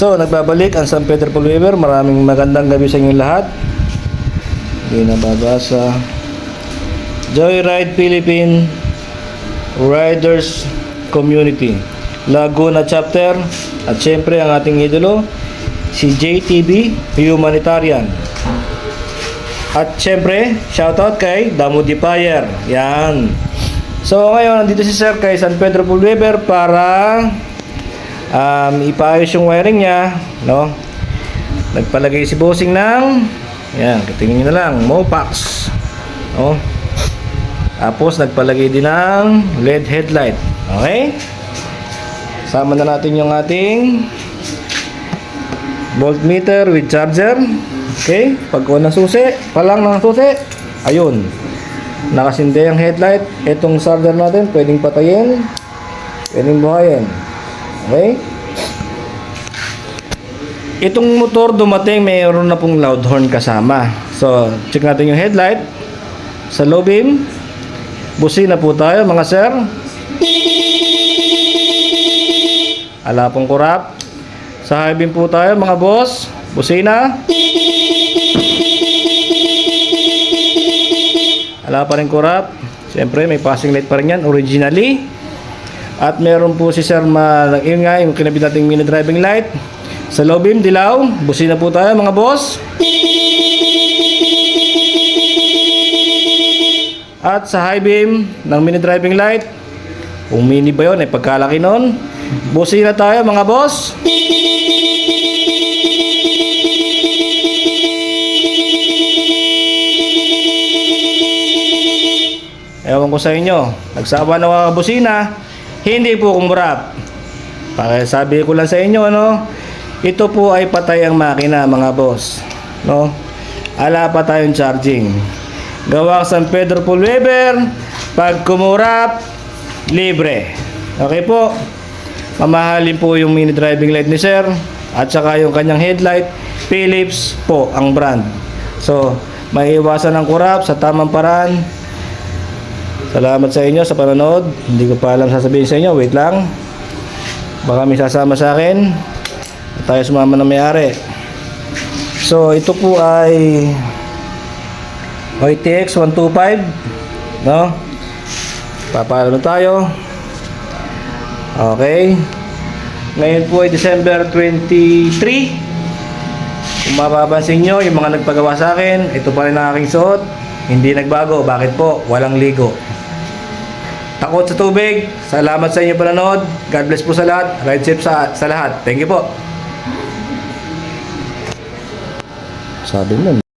So, nagbabalik ang San Pedro Pulweber. Maraming magandang gabi sa inyong lahat. Hindi nababasa. Joyride Philippine Riders Community Laguna Chapter at syempre ang ating idolo si JTB Humanitarian at syempre shoutout kay Damo Dipayer yan so ngayon nandito si Sir kay San Pedro Pulweber para um, ipaayos yung wiring niya no nagpalagay si bossing ng yan tingnan nyo na lang Mopax no tapos nagpalagay din ng LED headlight. Okay? Sama na natin yung ating voltmeter with charger. Okay? Pag on ng susi, palang ng susi, ayun. Nakasindi ang headlight. Itong charger natin, pwedeng patayin, pwedeng buhayin. Okay? Itong motor dumating, mayroon na pong loud horn kasama. So, check natin yung headlight. Sa low beam, Busina po tayo mga sir. Ala pong kurap. Sa high beam po tayo mga boss. Busina. Ala pa rin kurap. Siyempre may passing light pa rin yan originally. At meron po si sir ma yun nga yung kinabit nating mini driving light. Sa low beam dilaw. Busina po tayo mga boss. At sa high beam ng mini driving light, kung mini ba yun, ay pagkalaki nun. Busina tayo mga boss. Ewan ko sa inyo, nagsawa na mga busina, hindi po kumurap. Pakisabi ko lang sa inyo, ano, ito po ay patay ang makina mga boss. No? Ala pa tayong charging. Gawa San Pedro Pulweber, pag kumurap, libre. Okay po. Mamahalin po yung mini driving light ni Sir at saka yung kanyang headlight, Philips po ang brand. So, maiiwasan ang kurap sa tamang paraan. Salamat sa inyo sa panonood. Hindi ko pa alam sasabihin sa inyo. Wait lang. Baka may sasama sa akin. At tayo sumama na may-ari. So, ito po ay OITX 125 no papalo na tayo okay ngayon po ay December 23 kung mapapansin nyo yung mga nagpagawa sa akin ito pa rin ang aking suot hindi nagbago bakit po walang ligo takot sa tubig. Salamat sa inyo panonood God bless po sa lahat. Ride safe sa, sa lahat. Thank you po. Sabi mo